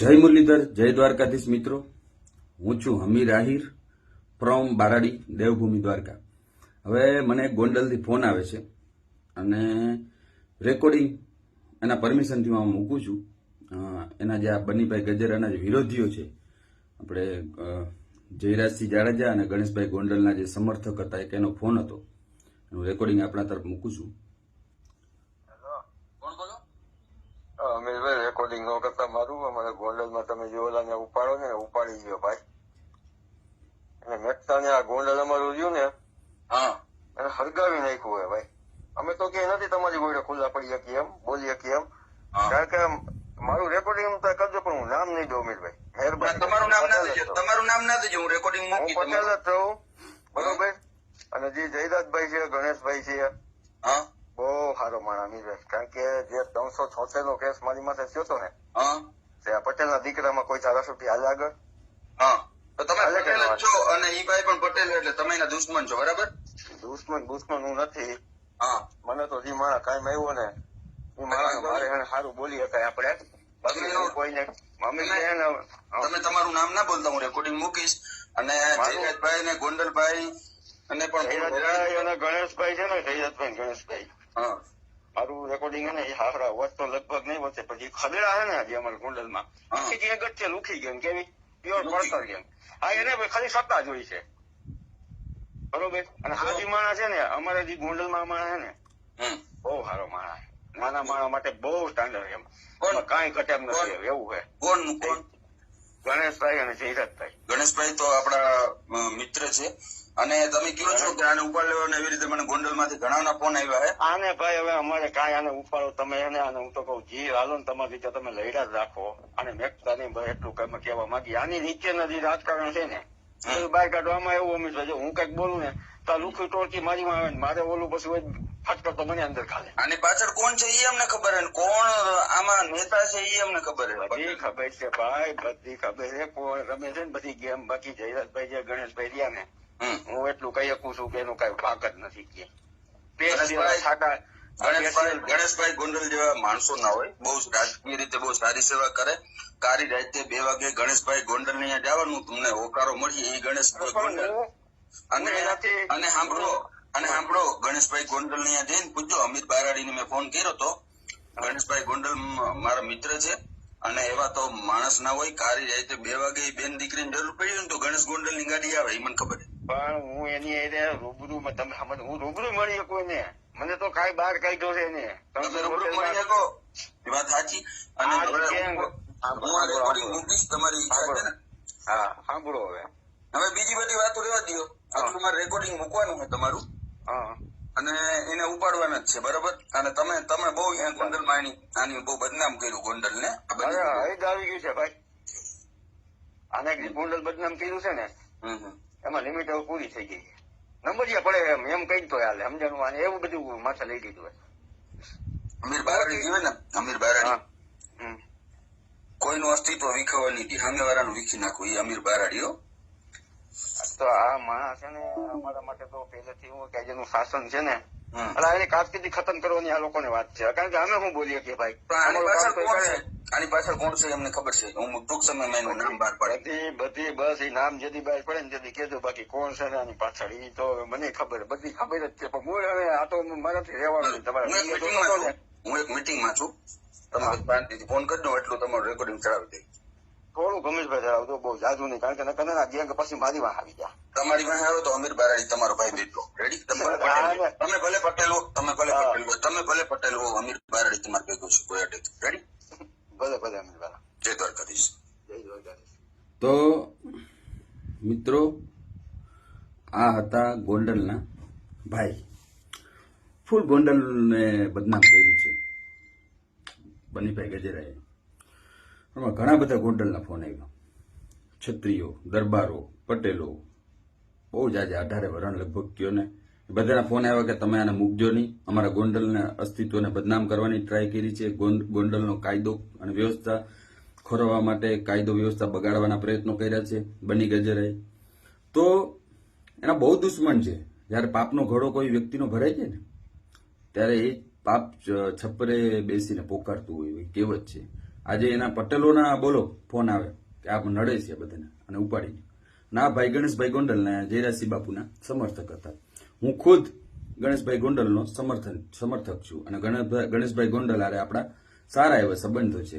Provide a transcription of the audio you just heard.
જય મુરલીધર, જય દ્વારકાધીશ મિત્રો. હું છું હમીર આહિર ફ્રોમ બારાડી, દેવભૂમિ દ્વારકા. હવે મને ગોંડલથી ફોન આવે છે અને રેકોર્ડિંગ એના પરમિશનથી હું મૂકું છું. એના જે આ બનીભાઈ ગજેરાના જે વિરોધીઓ છે, આપણે જયરાજસિંહ જાડેજા અને ગણેશભાઈ ગોંડલના જે સમર્થક હતા, એક એનો ફોન હતો. એનું રેકોર્ડિંગ આપણા તરફ મૂકું છું. નો કરતા મારું અમારે ગોંડલમાં તમે જે ઓલાને ઉપાડો ને ઉપાડી ગયો ભાઈ. અને મેકતા ને આ ગોંડલ અમારું રહ્યું ને હા. એને હરગાવી નાખ્યું હોય ભાઈ. અમે તો કે નથી તમારી ગોળે ખુલ્લા પડી શકીએ એમ બોલી શકીએ એમ. કારણ કે મારું રેકોર્ડિંગ તો કરજો પણ હું નામ નહીં દઉં અમીરભાઈ. મહેરબાની તમારું નામ ના દેજો તમારું નામ ના દેજો હું રેકોર્ડિંગ મૂકી પટેલ જ છું બરોબર? અને જે જયરાજભાઈ છે ગણેશભાઈ છે હા. બહુ સારો માણસ અમીરભાઈ કારણ કે જે ત્રણસો છોતેર નો કેસ મારી માથે થયો હતો ને તે પટેલ ના દીકરામાં કોઈ ધારાસભ્ય હાલ આગળ. હા. તો તમે પટેલ જ છો અને ઈ ભાઈ પણ પટેલ એટલે તમે એના દુશ્મન છો બરાબર? દુશ્મન દુશ્મન હું નથી. મને તો જે મારા કાયમ આવ્યો ને એ મારે એને સારું બોલી શકાય આપણે. કોઈને તમે- તમારું નામ ના બોલતા હું રેકોર્ડિંગ મૂકીશ. અને મારું- જયરાજભાઈ ને ગોંડલભાઈ અને પણ ગણેશભાઈ છે ને જયરાજભાઈ ગણેશભાઈ. હા. મારું રેકોર્ડિંગ હે ને એ હારા વાત તો લગભગ નહીં વધશે પછી ખદેડા હે ને જે અમારા કુંડલમાં. આખી જે ગચ્ચે લુખી ગઈ કેવી? પ્યોર પડતર ગેમ હા એને ખાલી સત્તા જોઈ છે. બરોબર? અને આ જે માણસ છે ને અમારા જે ગોંડલમાં માણસ છે ને બહુ સારો માણસ. નાના માણસ માટે બહુ સ્ટાન્ડર્ડ એમ. કોણ? કાંઈ ઘટે નથી એવું છે. કોણ? કોણ? ગણેશભાઈ અને જયરાજભાઈ. ગણેશભાઈ તો આપણા મિત્ર છે. અને તમે કયો છો? કે આને ઉપાડ લેવાનો એવી રીતે મને ગોંડલમાંથી ઘણા ફોન આવ્યા હે. આને ભાઈ હવે અમારે કાંઈ આને ઉપાડો તમે એને આને હું તો કઉ જી હાલો ને તમારી રીતે તમે લઈડા જ રાખો. અને મેકતા નહીં ભાઈ એટલું કઈ કહેવા માંગી. આની નીચે નથી રાજકારણ છે ને. બહાર કાઢવામાં એવું અમિત જો હું કંઈક બોલું ને તો લુખી ટોળકી મારી માં આવે ને મારે ઓલું પછી ફટકર તો મને અંદર ખાલે. આની પાછળ કોણ છે એ અમને ખબર હે કોણ આમાં નેતા છે એ અમને ખબર બધી હે ખબર છે ભાઈ બધી ખબર છે. કોણ રમે છે ને બધી ગેમ બાકી જયરાજભાઈ જે ગણેશભાઈ રહ્યા ને. હું એટલું કહી શકું છું કે એનું કઈ ભાગ જ નથી કે. ગણેશભાઈ- ગોંડલ જેવા માણસો ના હોય બહુ રાજકીય રીતે બહુ સારી સેવા કરે. કારી રાતે બે વાગે ગણેશભાઈ ગોંડલ ને જવાનું તમને હોકારો મળી એ ગણેશભાઈ ગોંડલ. અને અને સાંભળો અને સાંભળો ગણેશભાઈ ગોંડલ ને જઈને પૂછજો અમિત બારાડી ને મેં ફોન કર્યો તો. ગણેશભાઈ ગોંડલ મારા મિત્ર છે અને એવા તો માણસ ના હોય કારી રાતે બે વાગે બેન દીકરીને જરૂર પડી હોય ને તો ગણેશ ગોંડલની ગાડી આવે એ મને ખબર છે. પણ હું એની એને રૂબરૂ તમે સમજ હું રૂબરૂ મળી શકું એને? મને તો કાંઈ બહાર કાઢ્યો છે એને. તમે રૂબરૂ મળી શકો. એ વાત સાચી. અને હવે હું હું રેકોર્ડિંગ મૂકીશ તમારી ઈચ્છા છે ને? હા સાંભળો હવે. હવે બીજી બધી વાતો રહેવા દો આટલું મારે રેકોર્ડિંગ મૂકવાનું છે તમારું. હા. અને એને ઉપાડવાના જ છે બરાબર? અને તમે તમે બહુ ગોંડલ માણી આની બહુ બદનામ કર્યું ગોંડલ ને આવી ગયું છે ભાઈ. આને ગોંડલ બદનામ કર્યું છે ને? હમ હમ. એમાં લિમિટ હવે પૂરી થઈ ગઈ છે. નંબરિયા પડે એમ એમ કઈ તો હાલે. સમજાણું? એવું બધું માથે લઈ દીધું હોય. અમીર બારાડી જીવે ને અમીર બારાડી. કોઈનું અસ્તિત્વ વિખવવાની હતી સામે વાળાનું વીખી નાખવું એ અમીર બારાડી હો. તો આ માણસ છે ને અમારા માટે તો પહેલેથી હું કે જેનું શાસન છે ને હમ. આની કારકિર્દી ખતમ કરવાની આ લોકોને વાત છે. કારણ કે અમે શું બોલીએ કે ભાઈ આની પાછળ કોણ છે? એમને ખબર છે. હું ટૂંક સમયમાં એનું નામ બહાર પડે. બધી બધી બસ એ નામ જેથી બહાર પડે ને જેથી કેજો બાકી કોણ છે આની પાછળ એ તો મને ખબર બધી ખબર જ છે. પણ હું હવે આ તો મારાથી રહેવાનું તમારે હું એક મિટિંગમાં છું. તમે ફોન કરજો એટલું તમારું રેકોર્ડિંગ ચડાવી દઈ થોડું ગમેશભાઈ ધરાવતો બહુ જાજુ નહીં કારણ કે નકર ના ગેંગ પછી મારી વાહ આવી ગયા. તમારી પાસે આવ્યો તો અમીર બારાડી તમારો ભાઈ બેઠો. રેડી તમે ભલે પટેલ હો. તમે ભલે પટેલ હો તમે ભલે પટેલ હો. તમે ભલે પટેલ હો અમીર બારાડી તમારે ભેગો છે કોઈ અટેક રેડી ભલે ભલે અમીરભાઈ જય દ્વારકાધીશ. જય દ્વારકાધીશ. તો મિત્રો આ હતા ગોંડલના ભાઈ. ફૂલ ગોંડલને બદનામ કર્યું છે. બનીભાઈ ગજેરાએ. એમાં ઘણા બધા ગોંડલના ફોન આવ્યા. છત્રીઓ દરબારો, પટેલો, બહુ જાજે અઢારે વરણ લગભગ કયો ને. બધાના ફોન આવ્યા કે તમે આને મૂકજો નહીં. અમારા ગોંડલના અસ્તિત્વને બદનામ કરવાની ટ્રાય કરી છે. ગોંડ- ગોંડલનો કાયદો અને વ્યવસ્થા ખોરવવા માટે કાયદો વ્યવસ્થા બગાડવાના પ્રયત્નો કર્યા છે. બની ગજરાએ તો એના બહુ દુશ્મન છે. જ્યારે પાપનો ઘડો કોઈ વ્યક્તિનો ભરાય છે ને, ત્યારે એ પાપ છપરે બેસીને પોકારતું હોય એવી કહેવત છે. આજે એના પટેલોના બોલો, ફોન આવે કે આપ નડે છે બધાને અને ઉપાડી ના, ભાઈ ગણેશભાઈ ગોંડલના જયરાસિંહ બાપુના સમર્થક હતા. હું ખુદ ગણેશભાઈ ગોંડલનો સમર્થન, સમર્થક છું. અને ગણેશભાઈ ગોંડલ આરે આપણા સારા એવા સંબંધો છે.